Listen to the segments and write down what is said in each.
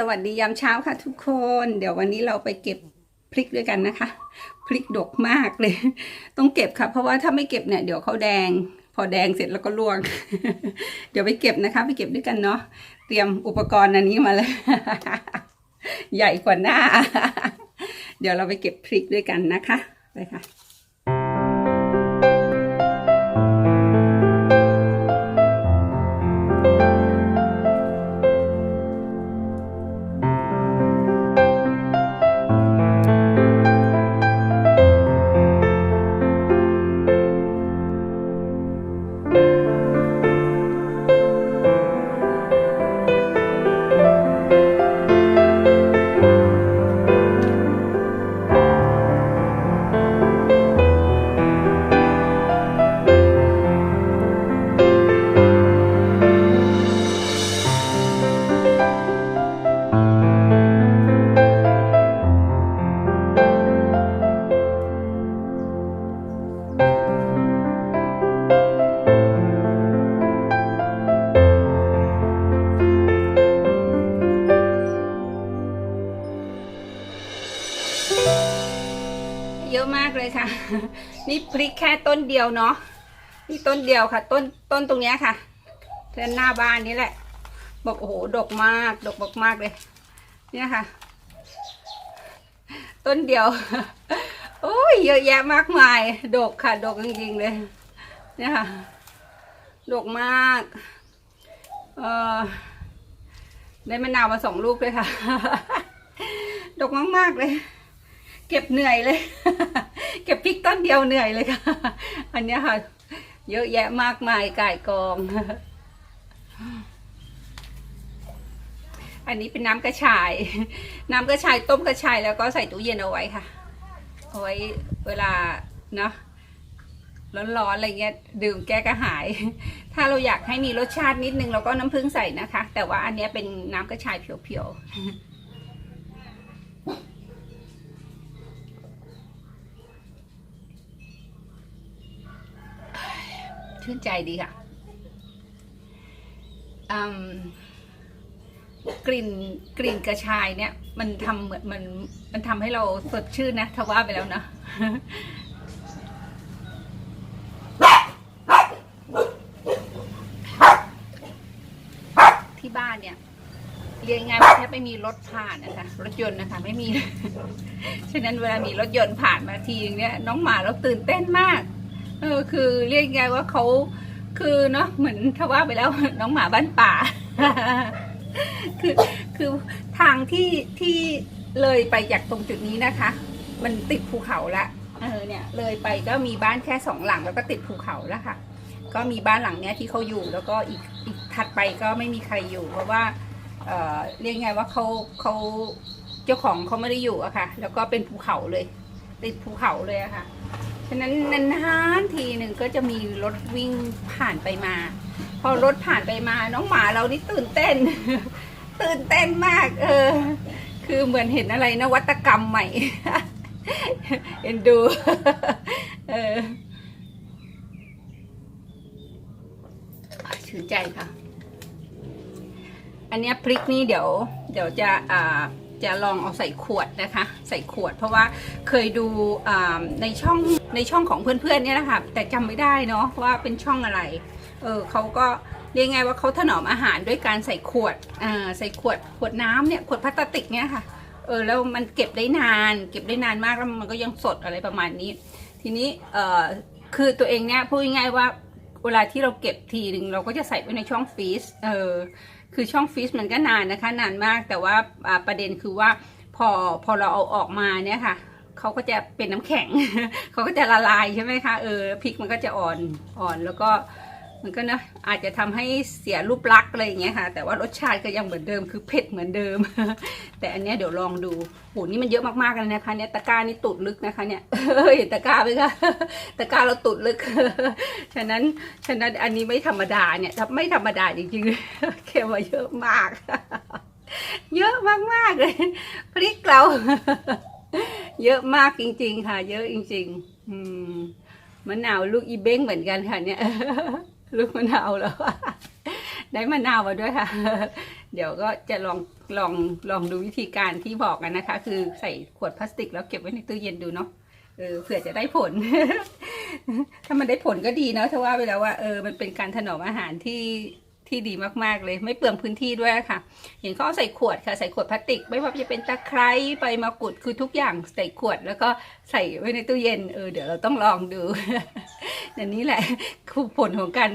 สวัสดียามเช้าค่ะทุกคน เดี๋ยววันนี้เราไปเก็บพริกด้วยกันนะคะ พริกดกมากเลย ต้องเก็บค่ะ เพราะว่าถ้าไม่เก็บเนี่ยเดี๋ยวเขาแดง พอแดงเสร็จแล้วก็ร่วง เดี๋ยวไปเก็บนะคะ ไปเก็บด้วยกันเนาะเตรียมอุปกรณ์อันนี้มาเลย ใหญ่กว่าหน้า เดี๋ยวเราไปเก็บพริกด้วยกันนะคะไปค่ะ นี่พริกแค่ต้นเดียวเนาะนี่ต้นเดียวค่ะ ต้นต้นตรงเนี้ยค่ะด้านหน้าบ้านนี่แหละ บอกโอ้โหดกมากดกมากเลย เนี่ยค่ะ ต้นเดียว โอ้ยเยอะแยะมากมาย ดกค่ะ ดกจริงๆเลย เนี่ยค่ะ ดกมาก เออได้มะนาวมาสองลูกเลยค่ะ ดกมากๆเลย เก็บเหนื่อยเลย เก็บพริกต้นเดียวเหนื่อยเลยค่ะ อันนี้ค่ะ เยอะแยะมากมายก่ายกอง อันนี้เป็นน้ำกระชาย น้ำกระชายต้มกระชายแล้วก็ใส่ตู้เย็นเอาไว้ค่ะ เอาไว้เวลาเนาะร้อนๆอะไรเงี้ยดื่มแก้กระหาย ถ้าเราอยากให้มีรสชาตินิดนึงเราก็น้ำผึ้งใส่นะคะ แต่ว่าอันนี้เป็นน้ำกระชายเพียวๆ ชื่นใจดีค่ะกลิ่นกลิ่นกระชายเนี่ย มันทำเหมือนมันมันทำให้เราสดชื่นนะถ้าว่าไปแล้วนะที่บ้านเนี่ยเรียนงานแทบไม่มีรถผ่านนะคะรถยนต์นะคะไม่มี ฉะนั้นเวลามีรถยนต์ผ่านมาทีนึงเนี่ยน้องหมาเราตื่นเต้นมาก เออคือเรียกไงว่าเขาคือเนาะเหมือนถ้าว่าไปแล้วน้องหมาบ้านป่า คือคือทางที่ที่เลยไปจากตรงจุดนี้นะคะ มันติดภูเขาละเออเนี่ยเลยไปก็มีบ้านแค่สองหลังแล้วก็ติดภูเขาแล้วค่ะ ก็มีบ้านหลังเนี้ยที่เขาอยู่แล้วก็อีกอีกถัดไปก็ไม่มีใครอยู่ เพราะว่าเออเรียกไงว่าเขาเขาเจ้าของเขาไม่ได้อยู่อะค่ะ แล้วก็เป็นภูเขาเลย ติดภูเขาเลยอะค่ะ ฉะนั้นนานๆทีหนึ่งก็จะมีรถวิ่งผ่านไปมา พอรถผ่านไปมาน้องหมาเรานี่ตื่นเต้น ตื่นเต้นมาก เออ คือเหมือนเห็นอะไรนวัตกรรมใหม่ เอ็นดู เออชื่นใจค่ะ อันนี้พริกนี่เดี๋ยว เดี๋ยวจะอ่า จะลองเอาใส่ขวดนะคะ ใส่ขวด เพราะว่าเคยดูในช่องในช่องของเพื่อนๆเนี่ยนะคะแต่จำไม่ได้เนาะว่าเป็นช่องอะไร เออเขาก็เรียกไงว่าเขาถนอมอาหารด้วยการใส่ขวดอ่าใส่ขวดขวดน้ำเนี่ยขวดพลาสติกเนี่ยค่ะเออแล้วมันเก็บได้นาน เก็บได้นานมากแล้วมันก็ยังสดอะไรประมาณนี้ ทีนี้เออคือตัวเองเนี่ยพูดง่ายๆว่า เวลาที่เราเก็บทีหนึ่งเราก็จะใส่ไว้ในช่องฟรีซเออคือช่องฟรีซมันก็นานนะคะ นานมากแต่ว่าประเด็นคือว่าพอพอเราเอาออกมาเนี่ยค่ะเขาก็จะเป็นน้ำแข็งเขาก็จะละลายใช่ไหมคะเออพริกมันก็จะอ่อนอ่อนแล้วก็ มันก็นะอาจจะทำให้เสียรูปลักษณ์อะไรอย่างเงี้ยค่ะ แต่ว่ารสชาติก็ยังเหมือนเดิมคือเผ็ดเหมือนเดิม แต่อันเนี้ยเดี๋ยวลองดูโหนี่มันเยอะมากๆเลยนะคะ เนี่ยตะกร้านี่ตุดลึกนะคะ เนี่ยเห็นตะกร้าไหมคะตะกร้าเราตุดลึก ฉะนั้นฉะนั้นอันนี้ไม่ธรรมดาเนี่ยไม่ธรรมดาจริงๆเค็มมาเยอะมาก เยอะมากๆเลยพริกเราเยอะมากจริง ๆ ค่ะ เยอะจริง ๆ อืมมะนาวลูกอีเบ้งเหมือนกันค่ะเนี่ย ลูกมะนาวแล้วได้มะนาวมาด้วยค่ะ เดี๋ยวก็จะลองลองลองดูวิธีการที่บอกกันนะคะ คือใส่ขวดพลาสติกแล้วเก็บไว้ในตู้เย็นดูเนาะเออเผื่อจะได้ผล ถ้ามันได้ผลก็ดีเนาะถ้าว่าไปแล้วว่าเออมันเป็นการถนอมอาหารที่ ที่ดีมากๆเลย ไม่เปลืองพื้นที่ด้วยค่ะ เห็นเขาเอาใส่ขวดค่ะ ใส่ขวดพลาสติก ไม่ว่าจะเป็นตะไคร้ใบมะกรูดคือทุกอย่างใส่ขวดแล้วก็ใส่ไว้ในตู้เย็นเออเดี๋ยวเราต้องลองดูอันนี้แหละคือผลของการ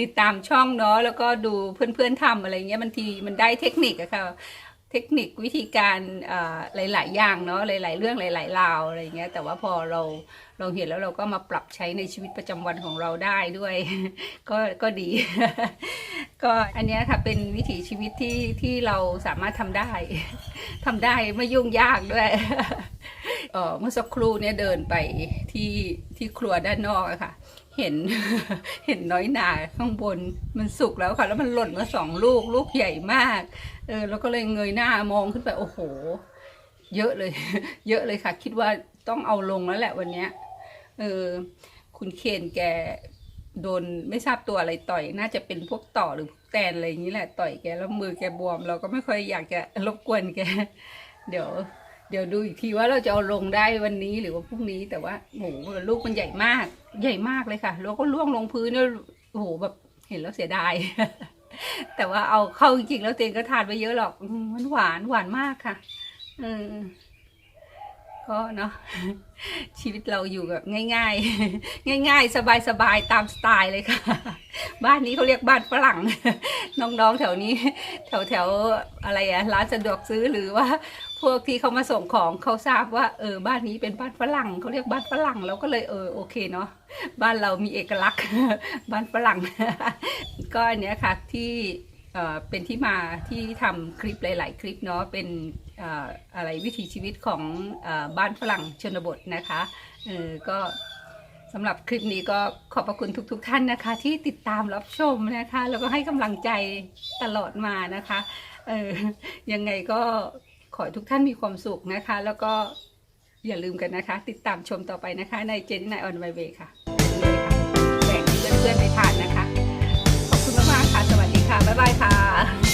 ติดตามช่องเนาะแล้วก็ดูเพื่อนๆทำอะไรเงี้ยบางทีมันได้เทคนิคอะค่ะ เทคนิควิธีการหลาย ๆ อย่างเนาะหลาย ๆ เรื่องหลายๆราวอะไรเงี้ยแต่ว่าพอเราเราเห็นแล้วเราก็มาปรับใช้ในชีวิตประจำวันของเราได้ด้วย ก็ก็ดี ก็อันเนี้ยค่ะเป็นวิถีชีวิตที่ที่เราสามารถทำได้ทำได้ไม่ยุ่งยากด้วย เมื่อสักครู่เนี่ยเดินไปที่ที่ครัวด้านนอกอะค่ะ เห็นเห็นน้อยหนาข้างบนมันสุกแล้วค่ะ แล้วมันหล่นมาสองลูกลูกใหญ่มากเออแล้วก็เลยเงยหน้ามองขึ้นไปโอ้โห เยอะเลย เยอะเลยค่ะ คิดว่าต้องเอาลงแล้วแหละวันเนี้ยเออคุณเคนแกโดนไม่ทราบตัวอะไรต่อย น่าจะเป็นพวกต่อหรือพวกแตนอะไรอย่างนี้แหละต่อยแกแล้วมือแกบวม เราก็ไม่ค่อยอยากจะรบกวนแก เดี๋ยว เดี๋ยวดูอีกทีว่าเราจะเอาลงได้วันนี้หรือว่าพรุ่งนี้แต่ว่าโหลูกมันใหญ่มาก ใหญ่มากเลยค่ะ แล้วก็ล่วงลงพื้นเนี่ยโอ้โหแบบเห็นแล้วเสียดาย แต่ว่าเอาเข้าจริงๆแล้วเตงก็ทานไปเยอะหรอกมมันหวานหวานมากค่ะ เออก็เนาะชีวิตเราอยู่แบบง่าย ๆ ง่าย ๆ สบายๆตามสไตล์เลยค่ะ บ้านนี้เขาเรียกบ้านฝรั่ง น้องๆแถวนี้แถวแถวๆอะไรอะร้านสะดวกซื้อหรือว่าพวกที่เขามาส่งของเขาทราบว่าเออบ้านนี้เป็นบ้านฝรั่งเขาเรียกบ้านฝรั่งเราก็เลยเออโอเคเนาะบ้านเรามีเอกลักษณ์ บ้านฝรั่ง ก็อันเนี้ยค่ะที่เป็นที่มาที่ทำคลิปหลาย ๆ คลิปเนาะเป็น อะไรวิถีชีวิตของอบ้านฝรั่งชนบทนะคะเออก็สำหรับคลิปนี้ก็ขอบพระคุณทุกๆท่านนะคะ ที่ติดตามรับชมนะคะ แล้วก็ให้กำลังใจตลอดมานะคะเออยังไงก็ขอให้ทุกท่านมีความสุขนะคะ แล้วก็อย่าลืมกันนะคะ ติดตามชมต่อไปนะคะในเจนนี่นายออนไวเวค่ะเลยค่ะแบ่งเพื่อนๆไปทานนะคะ ขอบคุณมากๆค่ะ สวัสดีค่ะ บ๊ายบายค่ะ